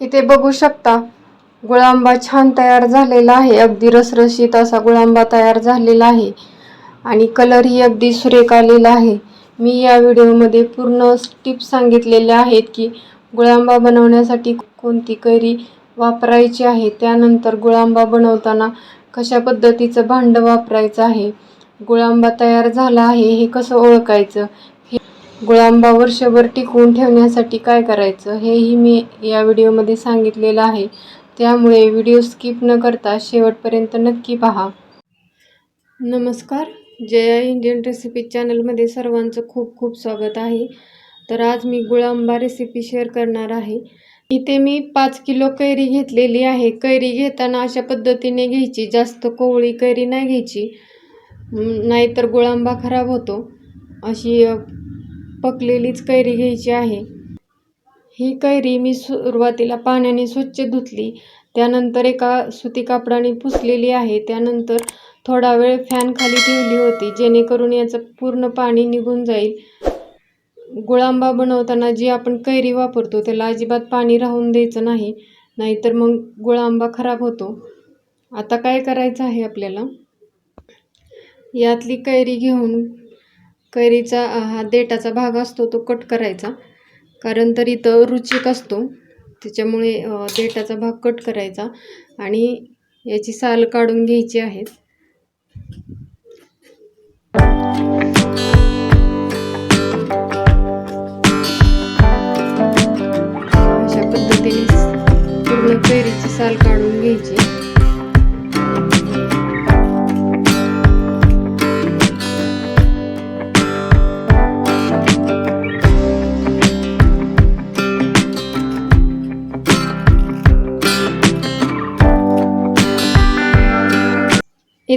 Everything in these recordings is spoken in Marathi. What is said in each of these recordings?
इथे बघू शकता गुळांबा छान तयार झालेला आहे. अगदी रसरशीत असा गुळांबा तयार झालेला आहे. आणि कलरही अगदी सुरेख आलेला आहे. मी या व्हिडिओमध्ये पूर्ण टिप्स सांगितलेल्या आहेत की गुळांबा बनवण्यासाठी कोणती कैरी वापरायची आहे त्यानंतर गुळांबा बनवताना कशा पद्धतीचं भांडं वापरायचं आहे गुळांबा तयार झाला आहे हे कसं ओळखायचं गुळांबावर शबर वर्षभर टिकवून ठेवण्यासाठी काय करायचं हेही मी या व्हिडिओमध्ये सांगितलेलं आहे. त्यामुळे व्हिडिओ स्किप न करता शेवटपर्यंत नक्की पहा. नमस्कार. जया इंडियन रेसिपी चॅनलमध्ये सर्वांचं खूप खूप स्वागत आहे. तर आज मी गुळांबा रेसिपी शेअर करणार आहे. इथे मी पाच किलो कैरी घेतलेली आहे. कैरी घेताना अशा पद्धतीने घ्यायची. जास्त कोवळी कैरी नाही घ्यायची. नाहीतर गुळांबा खराब होतो. अशी पकलेलीच कैरी घ्यायची आहे. ही कैरी मी सुरुवातीला पाण्याने स्वच्छ धुतली त्यानंतर एका सुती कापडाने पुसलेली आहे. त्यानंतर थोडा वेळ फॅन खाली ठेवली होती जेणेकरून याचं पूर्ण पाणी निघून जाईल. गुळांबा बनवताना जी आपण कैरी वापरतो त्याला अजिबात पाणी राहून द्यायचं नाही नाहीतर मग गुळांबा खराब होतो. आता काय करायचं आहे आपल्याला? यातली कैरी घेऊन कैरीचा हा देठाचा भाग असतो तो कट करायचा. कारण तर इथं रुचिक असतो. त्याच्यामुळे देठाचा भाग कट करायचा आणि याची साल काढून घ्यायची आहेत अशा पद्धतीने पूर्ण कैरीची साल काढून घ्यायची.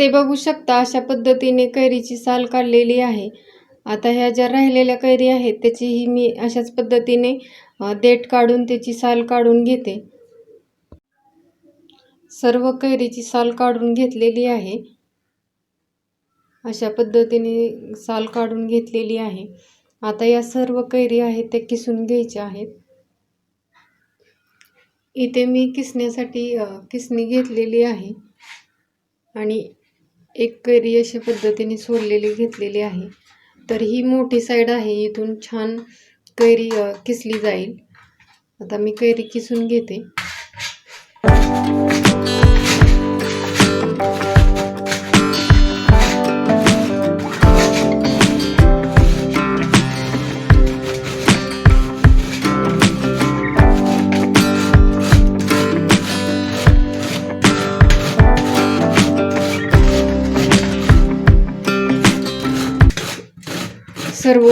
इथे बघू शकता अशा पद्धतीने कैरीची साल काढलेली आहे. आता ह्या ज्या राहिलेल्या कैरी आहेत त्याचीही मी अशाच पद्धतीने देठ काढून त्याची साल काढून घेते. सर्व कैरीची साल काढून घेतलेली आहे. अशा पद्धतीने साल काढून घेतलेली आहे. आता या सर्व कैरी आहेत त्या किसून घ्यायच्या आहेत. इथे मी किसण्यासाठी किसणी घेतलेली आहे. आणि एक कैरी अशा पद्धतीने सोडलेली घेतलेली आहे. तर ही मोठी साईड आहे. इथून छान कैरी किसली जाईल. आता मी कैरी किसून घेते.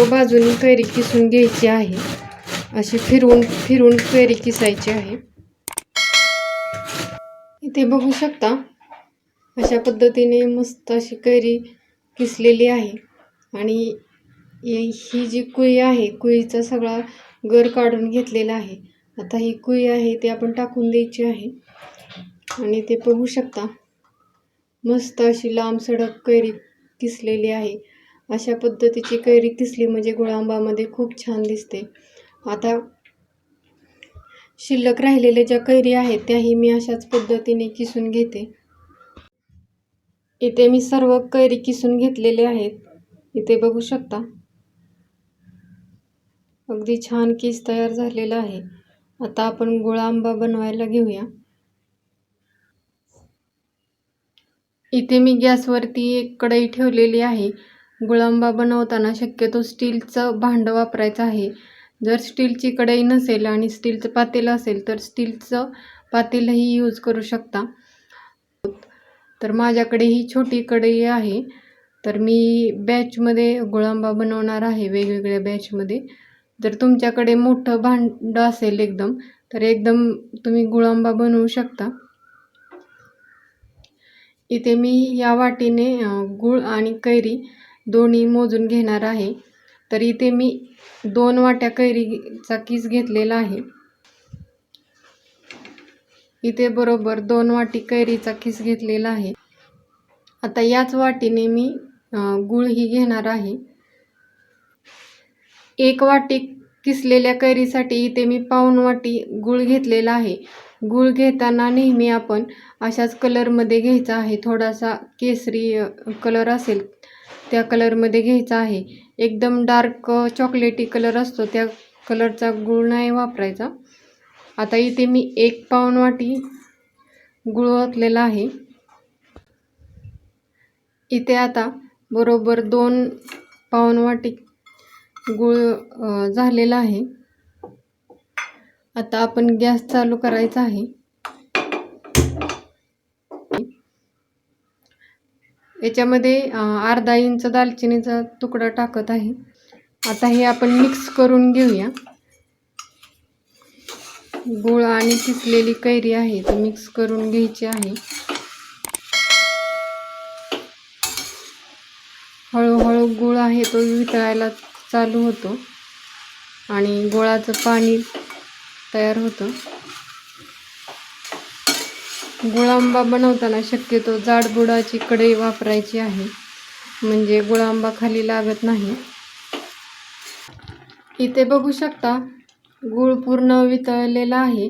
बाजूनी कैरी किसून घ्यायची आहे. अशी फिरवून फिरून कैरी किसायची आहे. इथे बघू शकता अशा पद्धतीने मस्त अशी कैरी किसलेली आहे. आणि ही ही जी कुई आहे कुईचा सगळा गर काढून घेतलेला आहे. आता ही कुई आहे ती आपण टाकून द्यायची आहे. आणि ते बघू शकता मस्त अशी लांब सडक कैरी किसलेली आहे. अशा पद्धतीची कैरी किसली म्हणजे गुळांबामध्ये खूप छान दिसते. आता शिल्लक राहिलेल्या ज्या कैरी आहेत त्याही मी अशाच पद्धतीने किसून घेते. इथे मी सर्व कैरी किसून घेतलेले आहेत. इथे बघू शकता. अगदी छान किस तयार झालेला आहे. आता आपण गुळांबा बनवायला घेऊया. इथे मी गॅसवरती एक कढई ठेवलेली आहे. गुळांबा बनवताना शक्यतो स्टीलचं भांडं वापरायचं आहे. जर स्टीलची कढई नसेल आणि स्टीलचं पातेलं असेल तर स्टीलचं पातेलंही यूज करू शकता. तर माझ्याकडे ही छोटी कढई आहे. तर मी बॅचमध्ये गुळांबा बनवणार आहे वेगवेगळ्या बॅचमध्ये. जर तुमच्याकडे मोठं भांडं असेल एकदम तर एकदम तुम्ही गुळांबा बनवू शकता. इथे मी या वाटीने गुळ गूळ आणि कैरी दोन्ही मोजून घेणार आहे. तर इथे मी दोन वाट्या कैरीचा किस घेतलेला आहे. इथे बरोबर दोन वाटी कैरीचा किस घेतलेला आहे. आता याच वाटीने मी गूळ ही घेणार आहे. एक वाटी किसलेल्या कैरीसाठी इथे मी पाऊन वाटी गूळ घेतलेला आहे. गूळ घेताना नेहमी आपण अशाच कलरमध्ये घ्यायचा आहे. थोडासा केसरी कलर असेल. त्या कलरमध्ये घ्यायचा आहे. एकदम डार्क चॉकलेटी कलर असतो त्या कलरचा गूळ नाही वापरायचा. आता इथे मी एक पाऊण वाटी गूळ ओतलेला आहे. इथे आता बरोबर दोन पाऊण वाटी गूळ झालेला आहे. आता आपण गॅस चालू करायचा आहे. याच्यामध्ये अर्धा इंच दालचिनीचा तुकडा टाकत आहे. आता हे आपण मिक्स करून घेऊया. गुळ आणि किसलेली कैरी आहे ती मिक्स करून घ्यायची आहे. हळूहळू गूळ आहे तो वितळायला चालू होतो. आणि गुळाचं पाणी तयार होतं. गुळांबा बनवताना शक्यतो जाड बुडाची कढई वापरायची आहे. म्हणजे गुळांबा खाली लागत नाही. इथे बघू शकता गुळ पूर्ण वितळलेला आहे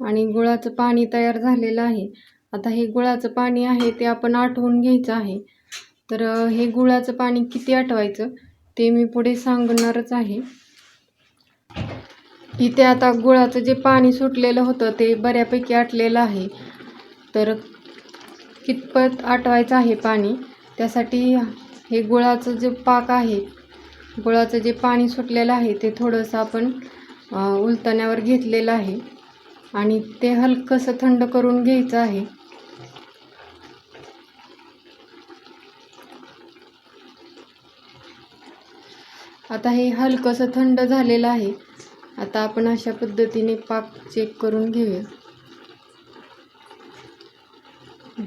आणि गुळाचं पाणी तयार झालेलं आहे. आता हे गुळाचं पाणी आहे ते आपण आठवून घ्यायचं आहे. तर हे गुळाचं पाणी किती आठवायचं ते मी पुढे सांगणारच आहे. इथे आता गुळाचं जे पाणी सुटलेलं होतं ते बऱ्यापैकी आटलेलं आहे. तर कितपत आटवायचं आहे पाणी? त्यासाठी हे गुळाचं जे पाक आहे गुळाचं जे पाणी सुटलेलं आहे ते थोडंसं आपण उलतण्यावर उलटण्यावर घेतलेलं आहे. आणि ते हलकंसं थंड करून घ्यायचं आहे. आता हे हलकंसं थंड झालेलं आहे. आता आपण अशा पद्धतीने पाक चेक करून घेऊया.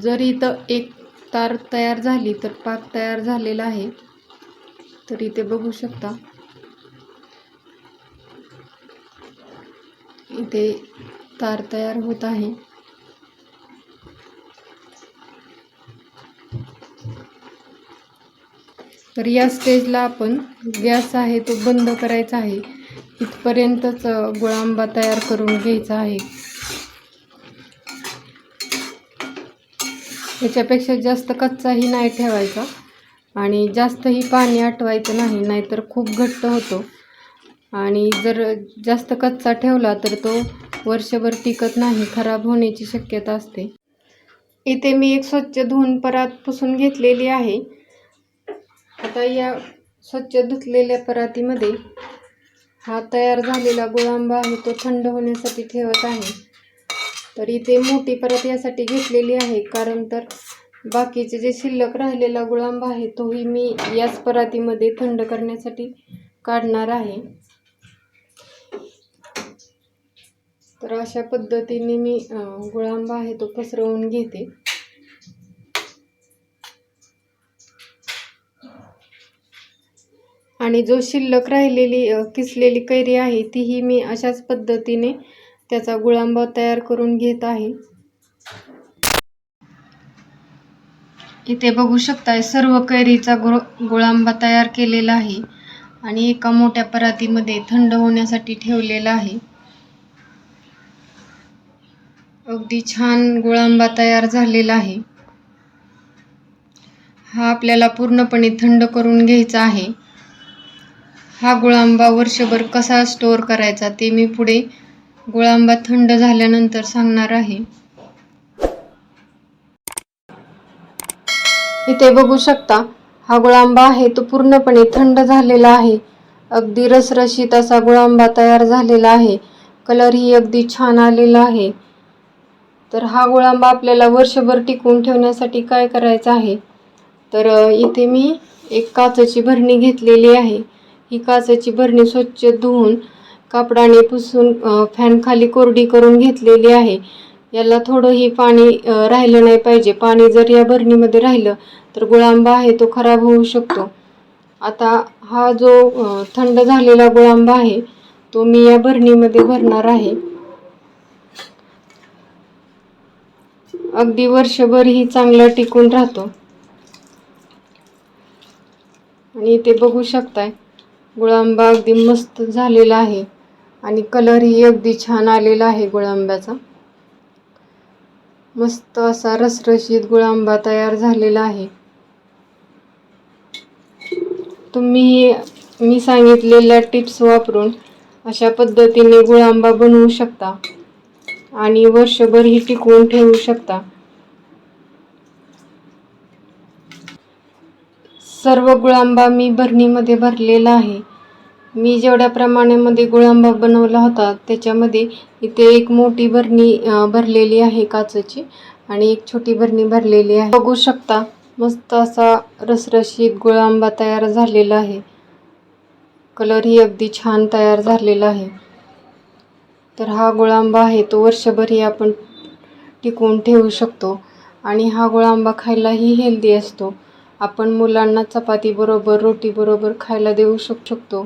जर इथं एक तार तयार झाली तर पाक तयार झालेला आहे. तर इथे बघू शकता. इथे तार तयार होत आहे. तर या स्टेजला आपण गॅस आहे तो बंद करायचा आहे. इथपर्यंतच गुळांबा तयार करून घ्यायचा आहे. याच्यापेक्षा जास्त कच्चाही नाही ठेवायचा. आणि जास्तही पाणी आटवायचं नाही नाहीतर खूप घट्ट होतो. आणि जर जास्त कच्चा ठेवला तर तो वर्षभर टिकत नाही खराब होण्याची शक्यता असते. इथे मी एक स्वच्छ धुवून परात पुसून घेतलेली आहे. आता या स्वच्छ धुतलेल्या परातीमध्ये हा तयार झालेला गुळांबा आहे तो थंड होण्यासाठी ठेवत आहे. तर इथे मोठी परत यासाठी घेतलेली आहे. कारण तर बाकीचे जे शिल्लक राहिलेला गुळांबा आहे तोही मी याच परातीमध्ये थंड करण्यासाठी काढणार आहे. तर अशा पद्धतीने मी गुळांबा आहे तो पसरवून घेते. आणि जो शिल्लक राहिलेली किसलेली कैरी आहे तीही मी अशाच पद्धतीने त्याचा गुळांबा तयार करून घेत आहे. इथे बघू शकताय सर्व कैरीचा गुळ गुळांबा तयार केलेला आहे आणि एका मोठ्या परातीमध्ये थंड होण्यासाठी ठेवलेला आहे. अगदी छान गुळांबा तयार झालेला आहे. हा आपल्याला पूर्णपणे थंड करून घ्यायचा आहे. हा गुळांबा वर्षभर कसा स्टोअर करायचा ते मी पुढे गुळांबा थंड झाल्यानंतर सांगणार आहे. इथे बघू शकता हा गुळांबा आहे तो पूर्णपणे थंड झालेला आहे. अगदी रसरशीत असा गुळांबा तयार झालेला आहे. कलरही अगदी छान आलेला आहे. तर हा गुळांबा आपल्याला वर्षभर टिकवून ठेवण्यासाठी काय करायचं आहे? तर इथे मी एक काचेची भरणी घेतलेली आहे. ही काचेची भरणी स्वच्छ धुवून कापडाने पुसून फॅन खाली कोरडी करून घेतलेली आहे. याला थोडंही पाणी राहिलं नाही पाहिजे. पाणी जर या भरणीमध्ये राहिलं तर गुळांबा आहे तो खराब होऊ शकतो. आता हा जो थंड झालेला गुळांबा आहे तो मी या भरणीमध्ये भरणार आहे. अगदी वर्षभरही चांगला टिकून राहतो. आणि ते बघू शकताय गुळांबा अगदी मस्त झालेला आहे. आणि कलरही अगदी छान आलेला आहे गुळांब्याचा. मस्त असा रसरशीत गुळांबा तयार झालेला आहे. तुम्ही मी सांगितलेल्या टिप्स वापरून अशा पद्धतीने गुळांबा बनवू शकता आणि वर्षभरही टिकवून ठेवू शकता. सर्व गुळांबा मी भरणीमध्ये भरलेला आहे. मी जेवढ्या प्रमाणामध्ये गुळांबा बनवला होता त्याच्यामध्ये इथे एक मोठी भरणी भरलेली आहे काचेची आणि एक छोटी भरणी भरलेली आहे. बघू शकता मस्त असा रसरशीत गुळांबा तयार झालेला आहे. कलरही अगदी छान तयार झालेला आहे. तर हा गुळांबा आहे तो वर्षभरही आपण टिकवून ठेवू शकतो आणि हा गुळांबा खायलाही हेल्दी असतो. आपण मुलांना चपातीबरोबर रोटीबरोबर खायला देऊ शक शकतो.